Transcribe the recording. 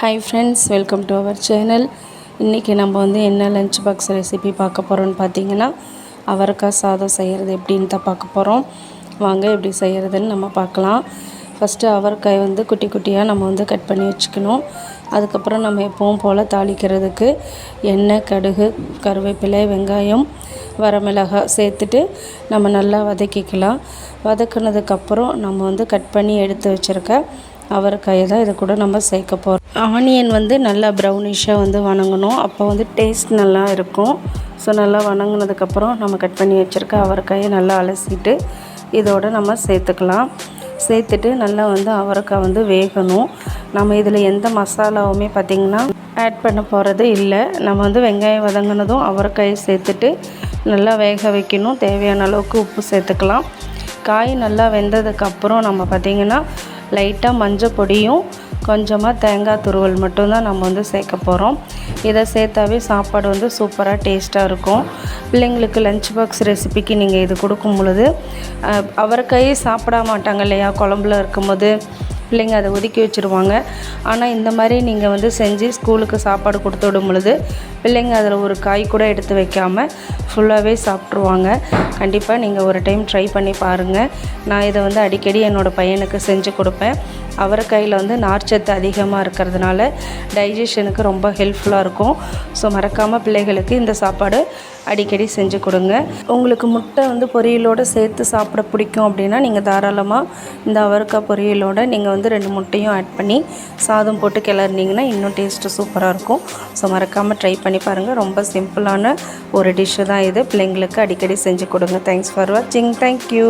Hi friends welcome to our channel இன்றைக்கி நம்ம வந்து என்ன லஞ்ச் பாக்ஸ் ரெசிபி பார்க்க போகிறோம்னு பார்த்தீங்கன்னா அவரைக்காய் சாதம் செய்கிறது எப்படின்னு தான் பார்க்க போகிறோம் வாங்க எப்படி செய்கிறதுன்னு நம்ம பார்க்கலாம். ஃபஸ்ட்டு அவரைக்காய் வந்து குட்டி குட்டியாக நம்ம வந்து கட் பண்ணி வச்சுக்கணும். அதுக்கப்புறம் நம்ம எப்பவும் போல் தாளிக்கிறதுக்கு எண்ணெய் கடுகு கருவேப்பிலை வெங்காயம் வரமிளகாய் சேர்த்துட்டு நம்ம நல்லா வதக்கிக்கலாம். வதக்குனதுக்கப்புறம் நம்ம வந்து கட் பண்ணி எடுத்து வச்சுருக்க அவரைக்காயை தான் இது கூட நம்ம சேர்க்க போகிறோம் ஆனியன் வந்து நல்லா ப்ரௌனிஷாக வந்து வணங்கணும். அப்போ வந்து டேஸ்ட் நல்லா இருக்கும். ஸோ நல்லா வணங்கினதுக்கப்புறம் நம்ம கட் பண்ணி வச்சுருக்க அவரைக்காயை நல்லா அலசிட்டு இதோடு நம்ம சேர்த்துக்கலாம். சேர்த்துட்டு நல்லா வந்து அவரைக்காய் வந்து வேகணும். நம்ம இதில் எந்த மசாலாவுமே பார்த்திங்கன்னா ஆட் பண்ண போகிறது இல்லை. நம்ம வந்து வெங்காயம் வதங்கினதும் அவரைக்காயை சேர்த்துட்டு நல்லா வேக வைக்கணும். தேவையான அளவுக்கு உப்பு சேர்த்துக்கலாம். காய் நல்லா வெந்ததுக்கப்புறம் நம்ம பார்த்திங்கன்னா லைட்டாக மஞ்சள் பொடியும் கொஞ்சமாக தேங்காய் துருவல் மட்டும்தான் நம்ம வந்து சேர்க்க போகிறோம் இதை சேர்த்தாவே சாப்பாடு வந்து சூப்பராக டேஸ்ட்டாக இருக்கும். பிள்ளைங்களுக்கு லஞ்ச் பாக்ஸ் ரெசிபிக்கு நீங்கள் இது கொடுக்கும் பொழுது அவரைக்காயே சாப்பிட மாட்டாங்க இல்லையா? குழம்புல இருக்கும்போது பிள்ளைங்க அதை ஒதுக்கி வச்சுருவாங்க. ஆனால் இந்த மாதிரி நீங்கள் வந்து செஞ்சு ஸ்கூலுக்கு சாப்பாடு கொடுத்து விடும் பொழுது பிள்ளைங்க அதில் ஒரு காய் கூட எடுத்து வைக்காமல் ஃபுல்லாகவே சாப்பிட்ருவாங்க கண்டிப்பாக நீங்கள் ஒரு டைம் ட்ரை பண்ணி பாருங்கள் நான் இதை வந்து அடிக்கடி என்னோடய பையனுக்கு செஞ்சு கொடுப்பேன். அவரைக்காயில் வந்து நார்ச்சத்து அதிகமாக இருக்கிறதுனால டைஜஷனுக்கு ரொம்ப ஹெல்ப்ஃபுல்லாக இருக்கும். ஸோ மறக்காமல் பிள்ளைகளுக்கு இந்த சாப்பாடு அடிக்கடி செஞ்சு கொடுங்க. உங்களுக்கு முட்டை வந்து பொரியலோடு சேர்த்து சாப்பிட பிடிக்கும் அப்படின்னா நீங்கள் தாராளமாக இந்த அவரைக்காய் பொரியலோடு நீங்கள் வந்து ரெண்டு முட்டையும் ஆட் பண்ணி சாதம் போட்டு கிளறினீங்கன்னா இன்னும் டேஸ்ட்டு சூப்பராக இருக்கும். ஸோ மறக்காமல் ட்ரை பண்ணி பாருங்கள் ரொம்ப சிம்பிளான ஒரு டிஷ்ஷு தான் இது. பிள்ளைங்களுக்கு அடிக்கடி செஞ்சு கொடுங்க. தேங்க்ஸ் ஃபார் வாட்சிங் தேங்க்யூ